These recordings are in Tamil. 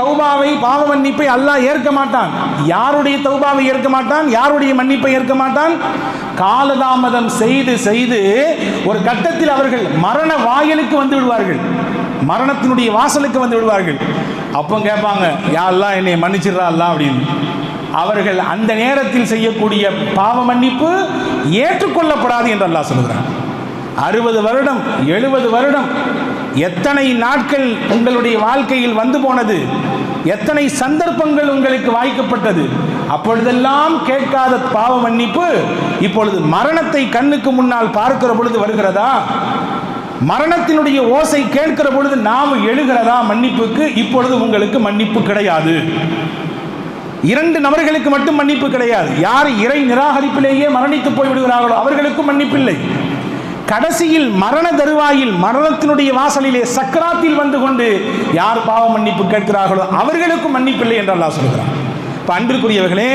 தௌபாவை பாவ மன்னிப்பை அல்லாஹ் ஏற்க மாட்டான்? யாருடைய தௌபாவை ஏற்க மாட்டான்? யாருடைய மன்னிப்பை ஏற்க மாட்டான்? காலதாமதம் செய்து செய்து ஒரு கட்டத்தில் அவர்கள் மரண வாயிலுக்கு வந்து விடுவார்கள். மரணத்தினுடைய வாசலுக்கு வந்து விடுவார்கள். அப்போ கேட்பாங்க யாரெல்லாம் என்னை மன்னிச்சிடுறா அல்லா அப்படின்னு. அவர்கள் அந்த நேரத்தில் செய்யக்கூடிய பாவ மன்னிப்பு ஏற்றுக்கொள்ளப்படாது என்று அல்லாஹ் சொல்கிறான் அறுபது வருடம் எழுபது வருடம் எத்தனை நாட்கள் உங்களுடைய வாழ்க்கையில் வந்து போனது? எத்தனை சந்தர்ப்பங்கள் உங்களுக்கு வாய்க்கப்பட்டது? அப்பொழுதெல்லாம் கேட்காத பாவ மன்னிப்பு இப்பொழுது மரணத்தை கண்ணுக்கு முன்னால் பார்க்கிற பொழுது வருகிறதா? மரணத்தினுடைய ஓசை கேட்கிற பொழுது நாம் எழுகிறதா மன்னிப்புக்கு? இப்பொழுது உங்களுக்கு மன்னிப்பு கிடையாது. இரண்டு நபர்களுக்கு மட்டும் மன்னிப்பு கிடையாது. யார் இறை நிராகரிப்பிலேயே மரணித்து போய் விடுகிறார்களோ அவர்களுக்கும் மன்னிப்பில்லை. கடைசியில் மரண தருவாயில் மரணத்தினுடைய வாசலிலே சக்கராத்தில் வந்து கொண்டு யார் பாவ மன்னிப்பு கேட்கிறார்களோ அவர்களுக்கும் மன்னிப்பில்லை என்று அல்லாஹ் சொல்கிறார் இப்போ அன்பிற்குரியவர்களே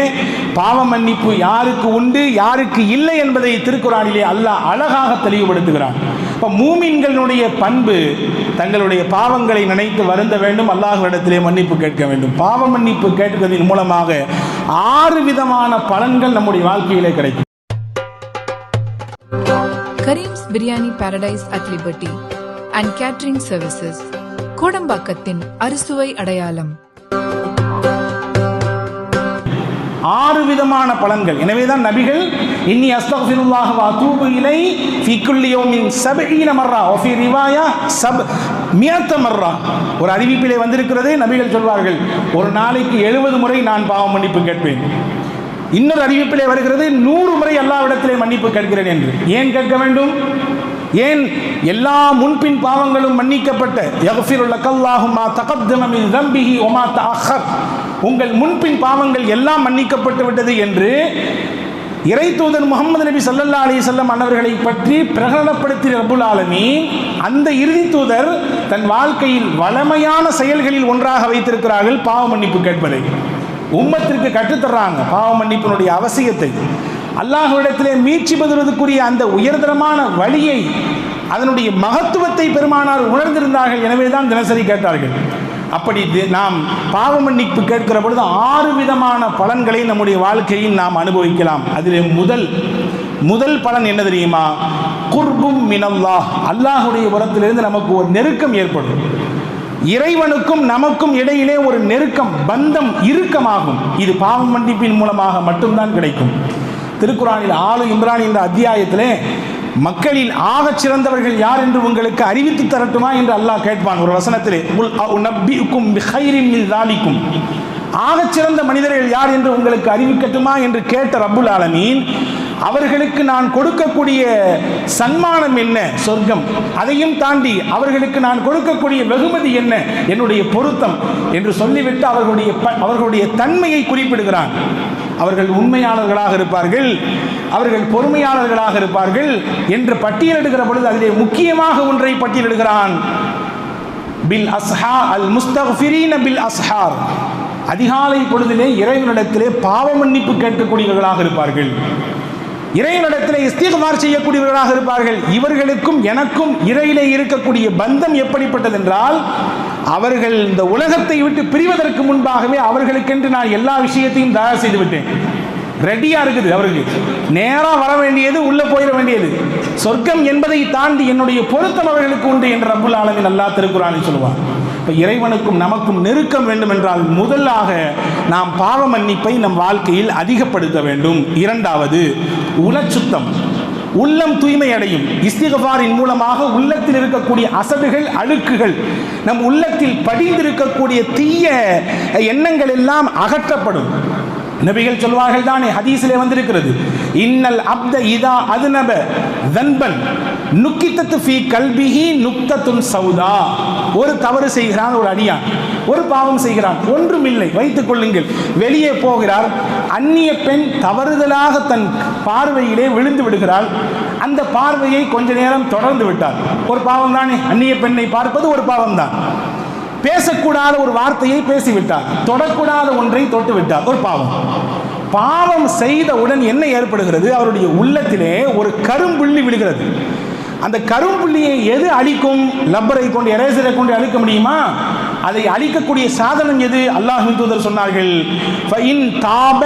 பாவ மன்னிப்பு யாருக்கு உண்டு யாருக்கு இல்லை என்பதை திருக்குறானிலே அல்லாஹ் அழகாக தெளிவுபடுத்துகிறான். இப்போ மூமின்களுடைய பண்பு தங்களுடைய பாவங்களை நினைத்து வருந்த வேண்டும் அல்லாஹ்விடத்திலே மன்னிப்பு கேட்க வேண்டும். பாவ மன்னிப்பு கேட்பதன் மூலமாக ஆறு விதமான பலன்கள் நம்முடைய வாழ்க்கையிலே கிடைக்கும். Karim's biryani paradise at liberty and catering services கோடம்பாக்கத்தின் அறுசுவை அடையாளம் ஆறு விதமான பலன்கள். எனவேதான் நபிகள் இன்னி அஸ்தக்ஃபிருல்லாஹ் வ அதூபு இலை ஃபீ குல்லி யௌமின் சபஈன மர்ரா ஒஃபி ரிவாயா சப் மியத்த மர்ரா. ஒரு அறிவிப்பிலே வந்திருக்கிறதே நபிகள் சொல்வார்கள் ஒரு நாளைக்கு எழுபது முறை நான் பாவம் மன்னிப்பு கேட்பேன். இன்னொரு அறிவிப்பிலே வருகிறது நூறு முறை எல்லாவிடத்திலே மன்னிப்பு கேட்கிறேன் என்று. ஏன் கேட்க வேண்டும்? ஏன் எல்லா முன்பின் பாவங்களும் மன்னிக்கப்பட்ட மா ஒமா உங்கள் முன்பின் பாவங்கள் எல்லாம் மன்னிக்கப்பட்டு விட்டது என்று இறை தூதர் முகமது நபி சல்லல்லா அலி சொல்லம் அன்னவர்களை பற்றி பிரகடனப்படுத்திய ரபுல் ஆலமி அந்த இறுதி தூதர் தன் வாழ்க்கையில் வளமையான செயல்களில் ஒன்றாக வைத்திருக்கிறார்கள் பாவ மன்னிப்பு கேட்பதை. உம்மத்திற்கு கற்றுத்தர்றாங்க. பாவ மன்னிப்பினுடைய அவசியத்தை. அல்லாஹ்விடத்திலே மீட்சி பெறுவதற்குரிய அந்த உயர்தரமான வழியை அதனுடைய மகத்துவத்தை பெருமானார் உணர்ந்திருந்தார்கள். எனவே தான் தினசரி கேட்டார்கள். அப்படி நாம் பாவ மன்னிப்பு கேட்கிற பொழுது ஆறு விதமான பலன்களை நம்முடைய வாழ்க்கையில் நாம் அனுபவிக்கலாம். அதில் முதல் முதல் பலன் என்ன தெரியுமா? குர்பும் மினல்லாஹ். அல்லாஹுடைய உரத்திலிருந்து நமக்கு ஒரு நெருக்கம் ஏற்படும். இறைவனுக்கும் நமக்கும் இடையிலே ஒரு நெருக்கம் பந்தம் இறுக்கமாகும். இது பாவ மன்னிப்பின் மூலமாக மட்டும்தான் கிடைக்கும். திருக்குறானில் ஆளு இம்ரான் என்ற அத்தியாயத்திலே மக்களில் ஆகச் சிறந்தவர்கள் யார் என்று உங்களுக்கு அறிவித்து தரட்டுமா என்று அல்லாஹ் கேட்பான். ஒரு வசனத்திலே உல் தாலிக்கும். ஆகச் சிறந்த மனிதர்கள் யார் என்று உங்களுக்கு அறிவிக்கட்டுமா என்று கேட்ட ரபுல் ஆலமீன் அவர்களுக்கு நான் கொடுக்கக்கூடிய சன்மானம் என்ன? சொர்க்கம். அதையும் தாண்டி அவர்களுக்கு நான் கொடுக்கக்கூடிய வெகுமதி என்ன? என்னுடைய பொருத்தம் என்று சொல்லிவிட்டு அவர்களுடைய ப- அவர்களுடைய தன்மையை குறிப்பிடுகிறான். அவர்கள் உண்மையாளர்களாக இருப்பார்கள் அவர்கள் பொறுமையாளர்களாக இருப்பார்கள் என்று பட்டியலிடுகிற பொழுது அதிலே முக்கியமாக ஒன்றை பட்டியலிடுகிறான். பில் அஸ்ஹா அல் முஸ்தஃபிரீன பில் அஸ்ஹார். அதிகாலை பொழுதிலே இறைவனிடத்திலே பாவ மன்னிப்பு கேட்கக்கூடியவர்களாக இருப்பார்கள். இறைவனிடத்தில் இஸ்திகமார் செய்யக்கூடியவர்களாக இருப்பார்கள். இவர்களுக்கும் எனக்கும் இறையிலே இருக்கக்கூடிய பந்தம் எப்படிப்பட்டது என்றால் அவர்கள் இந்த உலகத்தை விட்டு பிரிவதற்கு முன்பாகவே அவர்களுக்கென்று நான் எல்லா விஷயத்தையும் தயார் செய்து விட்டேன் ரெடியா இருக்குது அவருக்கு நேரா வர வேண்டியது உள்ள போயிட வேண்டியது. சொர்க்கம் என்பதை தாண்டி என்னுடைய பொருத்தம் அவர்களுக்கு உண்டு என்று ரப்புல் ஆலமின் நல்லா திருக்குறான்னு சொல்லுவார் இப்போ இறைவனுக்கும் நமக்கும் நெருக்கம் வேண்டுமென்றால் முதலாக நாம் பாவ மன்னிப்பை நம் வாழ்க்கையில் அதிகப்படுத்த வேண்டும். இரண்டாவது உலச்சுத்தம். உள்ளம் தூய்மை அடையும். இஸ்திகபாரின் மூலமாக உள்ளத்தில் இருக்கக்கூடிய அசடுகள் அழுக்குகள் நம் உள்ளத்தில் படிந்திருக்கக்கூடிய தீய எண்ணங்கள் எல்லாம் அகற்றப்படும். நபிகள் சொல்வார்கள் தானே ஹதீஸிலே வந்திருக்கிறது. இன்னல் அப்த இதா அதுநப தன்பன் நுக்கித்தத்து ஃபீ கல்பிஹி நுக்தத்துன் சௌதா. ஒரு தவறு செய்கிறான் ஒரு அடியான் ஒரு பாவம் செய்கிறான். ஒன்றுமில்லை வைத்துக் கொள்ளுங்கள். வெளியே போகிறார். அந்நிய பெண் தவறுதலாக தன் பார்வையிலே விழுந்து விடுகிறாள். அந்த பார்வையை கொஞ்ச நேரம் தொடர்ந்து விட்டார். ஒரு பாவம் தானே அந்நிய பெண்ணை பார்ப்பது ஒரு பாவம் தான் பேசக்கூடாத ஒரு வார்த்தையை பேசிவிட்டார். தொடக்கூடாத ஒன்றை தொட்டு விட்டார் ஒரு பாவம். பாவம் செய்தவுடன் என்ன ஏற்படுகிறது? அவருடைய உள்ளத்திலே ஒரு கரும்புள்ளி விழுகிறது. அந்த கரும்புள்ளியை எது அழிக்கும்? லப்பரை கொண்டு எரேசரை கொண்டு அழிக்க முடியுமா? அதை அழிக்கக்கூடிய சாதனம் எது? அல்லாஹின் தூதர் சொன்னார்கள் ஃபஇன் தாப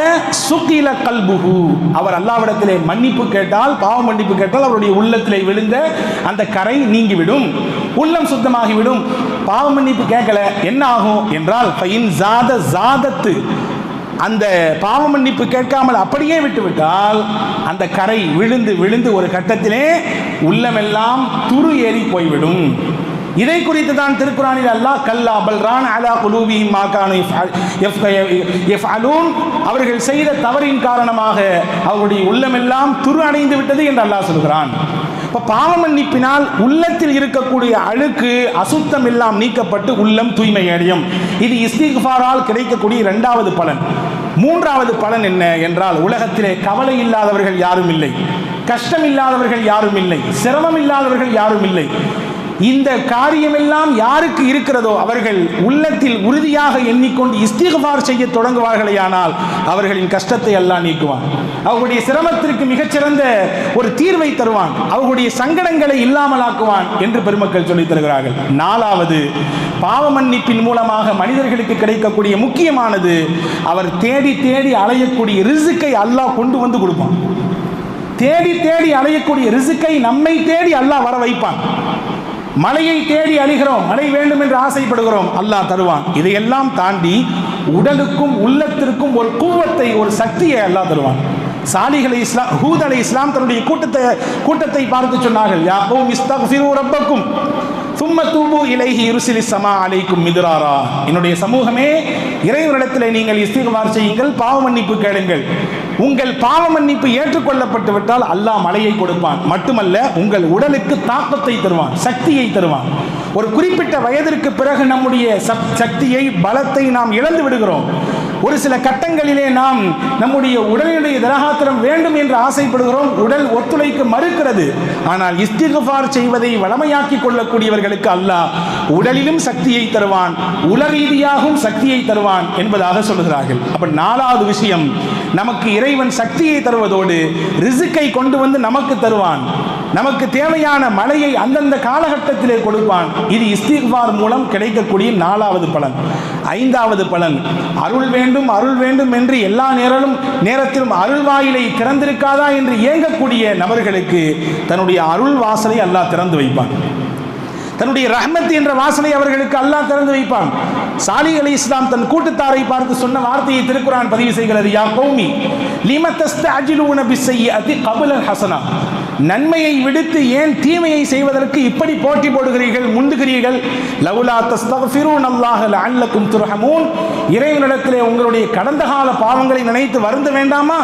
அவர் அல்லாவிடத்திலே மன்னிப்பு கேட்டால் பாவ மன்னிப்பு கேட்டால் அவருடைய உள்ளத்திலே விழுந்த அந்த கரை நீங்கிவிடும். உள்ளம் சுத்தமாகிவிடும். பாவ மன்னிப்பு கேட்கல என்ன ஆகும் என்றால் ஃபஇன் ஜாத ஜாதத்து. அந்த பாவ மன்னிப்பு கேட்காமல் அப்படியே விட்டுவிட்டால் அந்த கரை விழுந்து விழுந்து ஒரு கட்டத்திலே உள்ளமெல்லாம் துரு ஏறி போய்விடும். இதை குறித்து தான் திருக்குறானில் அல்லாஹ் கல்லா பல்ரான் அலா குலூபி மாகானு அலூன் அவர்கள் செய்த தவறின் காரணமாக அவருடைய உள்ளமெல்லாம் துரு அடைந்து விட்டது என்று அல்லாஹ் சொல்கிறான். இப்போ பாவ மன்னிப்பினால் உள்ளத்தில் இருக்கக்கூடிய அழுக்கு அசுத்தம் எல்லாம் நீக்கப்பட்டு உள்ளம் தூய்மை அடையும். இது இஸ்திஃபாரால் கிடைக்கக்கூடிய இரண்டாவது பலன். மூன்றாவது பலன் என்ன என்றால் உலகத்திலே கவலை இல்லாதவர்கள் யாரும் இல்லை. கஷ்டம் இல்லாதவர்கள் யாரும் இல்லை. சிரமம் இல்லாதவர்கள் யாரும் இல்லை. இந்த காரியமெல்லாம் யாருக்கு இருக்கிறதோ அவர்கள் உள்ளத்தில் உறுதியாக எண்ணிக்கொண்டு இஸ்திகபார் செய்ய தொடங்குவார்களேயானால் அவர்களின் கஷ்டத்தை எல்லாம் நீக்குவான். அவர்களுடைய சிரமத்திற்கு மிகச்சிறந்த ஒரு தீர்வை தருவான். அவர்களுடைய சங்கடங்களை இல்லாமலாக்குவான் என்று பெருமக்கள் சொல்லித் தருகிறார்கள். நாலாவது பாவ மன்னிப்பின் மூலமாக மனிதர்களுக்கு கிடைக்கக்கூடிய முக்கியமானது அவர் தேடி தேடி அலையக்கூடிய ரிசுக்கை அல்லாஹ் கொண்டு வந்து கொடுப்பான். தேடி தேடி அலையக்கூடிய ரிசுக்கை நம்மை தேடி அல்லாஹ் வர வைப்பான். மலையை தேடி அழிகிறோம். மழை வேண்டும் என்று ஆசைப்படுகிறோம். அல்லாஹ் தருவான். இதையெல்லாம் தாண்டி உடலுக்கும் உள்ளத்திற்கும் ஒரு கூவத்தை ஒரு சக்தியை அல்லாஹ் தருவான். சாலிகளை இஸ்லாம் ஹூத் அலை இஸ்லாம் தன்னுடைய கூட்டத்தை கூட்டத்தை பார்த்து சொன்னார்கள். யாக்கும் இஸ்தக்ஃபிரு ரப்பக்கும். சும்ம தூபு இலைஹி இருசிலி சமா அலைக்கும் மிதுராரா. என்னுடைய சமூகமே இறைவனிடத்தில் நீங்கள் இஸ்திகமார் செய்யுங்கள் பாவ மன்னிப்பு கேளுங்கள். உங்கள் பாவ மன்னிப்பு ஏற்றுக்கொள்ளப்பட்டு விட்டால் அல்லாஹ் மலையை கொடுப்பான். மட்டுமல்ல உங்கள் உடலுக்கு தாக்கத்தை தருவான் சக்தியை தருவான். ஒரு குறிப்பிட்ட வயதிற்கு பிறகு நம்முடைய சக்தியை பலத்தை நாம் இழந்து விடுகிறோம். ஒரு சில கட்டங்களிலே நாம் நம்முடைய உடலினுடைய திரகாத்திரம் வேண்டும் என்று ஆசைப்படுகிறோம். உடல் ஒத்துழைக்க மறுக்கிறது. ஆனால் இஸ்திகபார் செய்வதை வளமையாக்கி கொள்ளக்கூடியவர்களுக்கு அல்லாஹ் உடலிலும் சக்தியை தருவான் உல ரீதியாகவும் சக்தியை தருவான் என்பதாக சொல்லுகிறார்கள் அப்ப நாலாவது விஷயம் நமக்கு இறைவன் சக்தியை தருவதோடு ரிசுக்கை கொண்டு வந்து நமக்கு தருவான். நமக்கு தேவையான மழையை அந்தந்த காலகட்டத்திலே கொடுப்பான். இது இஸ்திக்பார் மூலம் கிடைக்கக்கூடிய நாலாவது பலன். ஐந்தாவது பலன் அருள் வேண்டும் அருள் வேண்டும் என்று எல்லா நேரலும் நேரத்திலும் அருள் வாயிலை திறந்திருக்காதா என்று ஏங்கக்கூடிய நபர்களுக்கு தன்னுடைய அருள் வாசலை அல்லாஹ் திறந்து வைப்பான். தன்னுடைய ரஹ்மத் என்ற வாசனை அவர்களுக்கு அல்லாஹ் திறந்து வைப்பான். சாலி அலி இஸ்லாம் தன் கூட்டத்தாரை பார்த்து சொன்ன வார்த்தையை திருக்குறான் பதிவு செய்கிறது யா கௌமி லிம செய்ய அதி கபல ஹசனா? நன்மையை விடுத்து ஏன் தீமையை செய்வதற்கு இப்படி போட்டி போடுகிறீர்கள் முந்துகிறீர்கள்? லவுலா தஸ்தக்ஃபிரூன் அல்லாஹ் லஅல்லக்கும் துர்ஹமூன். இறைவனிடத்திலே உங்களுடைய கடந்த கால பாவங்களை நினைத்து வருந்த வேண்டாமா?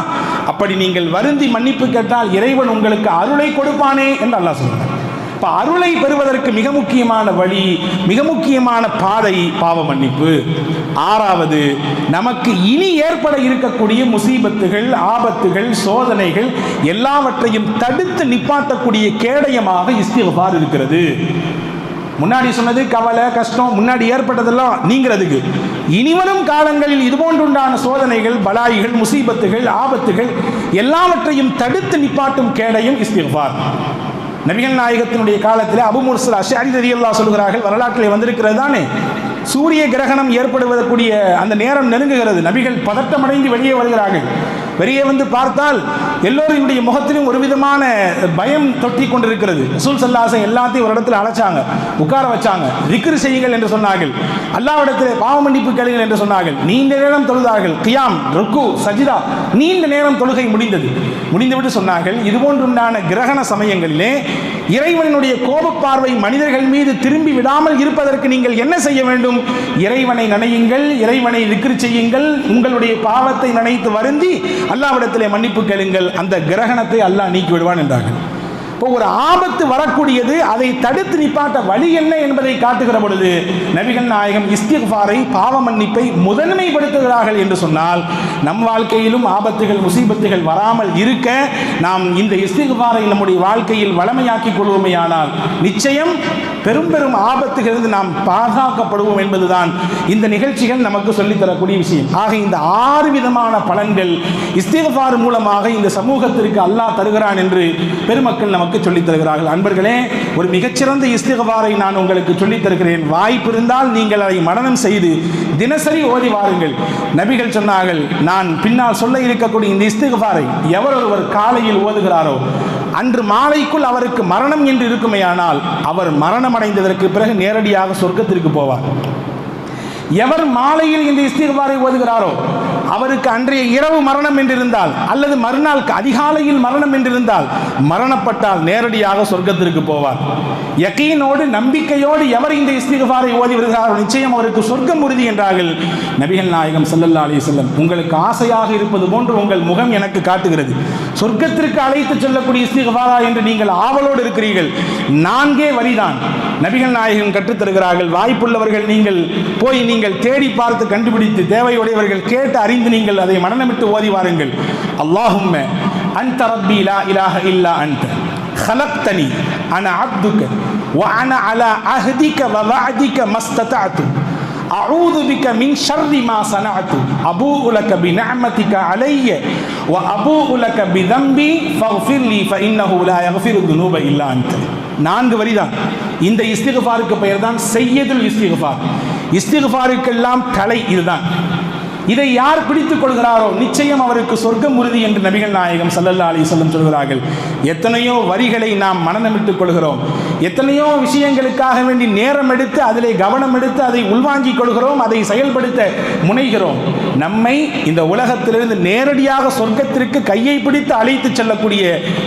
அப்படி நீங்கள் வருந்தி மன்னிப்பு கேட்டால் இறைவன் உங்களுக்கு அருளை கொடுப்பானே என்று அல்லாஹ் சொல்கிறார் அப்ப அருளை பெறுவதற்கு மிக முக்கியமான வழி மிக முக்கியமான பாதை பாவ மன்னிப்பு. ஆறாவது நமக்கு இனி ஏற்பட இருக்கக்கூடிய முசீபத்துகள் ஆபத்துகள் சோதனைகள் எல்லாவற்றையும் தடுத்து நிப்பாட்டக்கூடிய கேடயமாக இஸ்திஃபார் இருக்கிறது. முன்னாடி சொன்னது கவலை கஷ்டம் முன்னாடி ஏற்பட்டதெல்லாம் நீங்கிறதுக்கு. இனிவரும் காலங்களில் இதுபோன்றுண்டான சோதனைகள் பலாய்கள் முசீபத்துகள் ஆபத்துகள் எல்லாவற்றையும் தடுத்து நிப்பாட்டும் கேடயம் இஸ்திஃபார் நபிகள் நாயகத்தினுடைய காலத்தில் அபுமுர்சல் அஷாரி ரலியல்லாஹு சொல்கிறார்கள் வரலாற்றில் வந்திருக்கிறது தானே? சூரிய கிரகணம் ஏற்படுவதற்குரிய அந்த நேரம் நெருங்குகிறது. நபிகள் பதட்டமடைந்து வெளியே வருகிறார்கள். வெளியே வந்து பார்த்தால் எல்லோருடைய முகத்திலும் ஒரு விதமான பயம் தொட்டி கொண்டிருக்கிறது. ரசூல் சல்லாசன் எல்லாத்தையும் ஒரு இடத்துல அழைச்சாங்க உட்கார வச்சாங்க. திக்ரு செய்யுங்கள் என்று சொன்னார்கள். அல்லாவிடத்தில் பாவ மன்னிப்பு கேளுங்கள் என்று சொன்னார்கள். நீண்ட நேரம் தொழுதார்கள். கியாம் ருக்கு சஜிதா நீண்ட நேரம் தொழுகை முடிந்தது. முடிந்துவிட்டு சொன்னார்கள் இதுபோன்றுண்டான கிரகண சமயங்களிலே இறைவனுடைய கோபப்பார்வை மனிதர்கள் மீது திரும்பி விடாமல் இருப்பதற்கு நீங்கள் என்ன செய்ய வேண்டும்? இறைவனை நினையுங்கள் இறைவனை விக்ரி செய்யுங்கள் உங்களுடைய பாவத்தை நினைத்து வருந்தி அல்லாவிடத்திலே மன்னிப்பு கேளுங்கள். அந்த கிரகணத்தை அல்லாஹ் நீக்கி விடுவான் என்றார்கள். இப்போ ஒரு ஆபத்து வரக்கூடியது அதை தடுத்து நிப்பாட்ட வழி என்ன என்பதை காட்டுகிற பொழுது நபிகள் நாயகம் இஸ்திஃபாரை பாவ மன்னிப்பை முதன்மைப்படுத்துகிறார்கள் என்று சொன்னால் நம் வாழ்க்கையிலும் ஆபத்துகள் முசீபத்துகள் வராமல் இருக்க நாம் இந்த இஸ்திஃபாரை நம்முடைய வாழ்க்கையில் வளமையாக்கிக் கொள்வோமையானால் நிச்சயம் பெரும் பெரும் ஆபத்துகளிலிருந்து நாம் பாதுகாக்கப்படுவோம் என்பதுதான் இந்த நிகழ்ச்சிகள் நமக்கு சொல்லித் தரக்கூடிய விஷயம். ஆக இந்த ஆறு விதமான பலன்கள் இஸ்திஃபார் மூலமாக இந்த சமூகத்திற்கு அல்லாஹ் தருகிறான் என்று பெருமக்கள் நமக்கு நமக்கு சொல்லித் தருகிறார்கள். அன்பர்களே ஒரு மிகச்சிறந்த இஸ்திகவாரை நான் உங்களுக்கு சொல்லித் தருகிறேன். வாய்ப்பு இருந்தால் நீங்கள் அதை மனநம் செய்து தினசரி ஓதி வாருங்கள். நபிகள் சொன்னார்கள் நான் பின்னால் சொல்ல இருக்கக்கூடிய இந்த இஸ்திகவாரை எவர் ஒருவர் காலையில் ஓதுகிறாரோ அன்று மாலைக்குள் அவருக்கு மரணம் என்று இருக்குமேயானால் அவர் மரணமடைந்ததற்கு பிறகு நேரடியாக சொர்க்கத்திற்கு போவார். எவர் மாலையில் இந்த இஸ்திகவாரை ஓதுகிறாரோ அவருக்கு அன்றைய இரவு மரணம் என்றிருந்தால் அல்லது மறுநாள் அதிகாலையில் மரணம் என்றிருந்தால் மரணப்பட்டால் நேரடியாக சொர்க்கத்திற்கு போவார். யக்கீனோடு நம்பிக்கையோடு எவர் இந்த இஸ்திகபாரை ஓதி வருகிறாரோ நிச்சயம் அவருக்கு சொர்க்கம் உறுதி என்றார்கள் நபிகள் நாயகம் சல்லல்லா அலி செல்லம் உங்களுக்கு ஆசையாக இருப்பது போன்று உங்கள் முகம் எனக்கு காட்டுகிறது. சொர்க்கத்திற்கு அழைத்து செல்லக்கூடிய இஸ்திகபாரா என்று நீங்கள் ஆவலோடு இருக்கிறீர்கள். நான்கே வரிதான். நபிகள் நாயகம் கற்றுத் தருகிறார்கள் வாய்ப்புள்ளவர்கள் நீங்கள் போய் நீங்கள் தேடி பார்த்து கண்டுபிடித்து தேவையுடையவர்கள் கேட்டு அறிந்து நீங்கள் அதை மனநமிட்டு ஓதி வாருங்கள் அல்லாஹும்ம அன்த ரப்பி லா இலாஹ இல்லா அன்த خلقتني أنا عبدك وأنا على عهدك ووعدك ما استطعت أعوذ بك من شر ما صنعت أبوء لك بنعمتك علي وأبوء لك بذنبي فاغفر لي فإنه لا يغفر الذنوب إلا أنت நான்கு வரிதான் இந்த இஸ்திகஃபாருக்கு பெயர் தான் செய்யதுல் இஸ்திகஃபார் இஸ்திகஃபாருக்கெல்லாம் தலை இதுதான் இதை யார் பிடித்துக் கொள்கிறாரோ நிச்சயம் அவருக்கு சொர்க்கம் உறுதி என்று நபிகள் நாயகம் சல்லல்லா அலி சொல்லம் சொல்கிறார்கள். எத்தனையோ வரிகளை நாம் மனநமிட்டுக் கொள்கிறோம். எத்தனையோ விஷயங்களுக்காக வேண்டி நேரம் எடுத்து அதிலே கவனம் எடுத்து அதை உள்வாங்கிக் கொள்கிறோம் அதை செயல்படுத்த முனைகிறோம். நம்மை இந்த உலகத்திலிருந்து நேரடியாக சொர்க்கத்திற்கு கையை பிடித்து அழைத்து செல்லக்கூடிய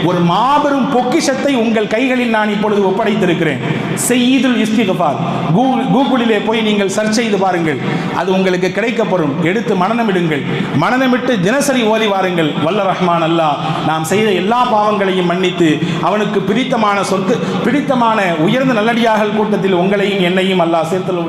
ஒரு மாபெரும் பொக்கிஷத்தை உங்கள் கைகளில் நான் இப்பொழுது ஒப்படைத்திருக்கிறேன். செய்யுதுல் இஸ்திகபார் கூகுள் கூகுளிலே போய் நீங்கள் சர்ச் செய்து பாருங்கள். அது உங்களுக்கு கிடைக்கப்படும் எடுத்து மனநமிடுங்கள். மனநமிட்டு தினசரி ஓதி வாருங்கள். வல்ல ரஹ்மான் அல்லா நாம் செய்த எல்லா பாவங்களையும் மன்னித்து அவனுக்கு பிடித்தமான சொத்து பிடித்தமான உயர்ந்த நல்லடியார்கள் கூட்டத்தில் உங்களையும் என்னையும் அல்லாஹ் சேர்த்தல்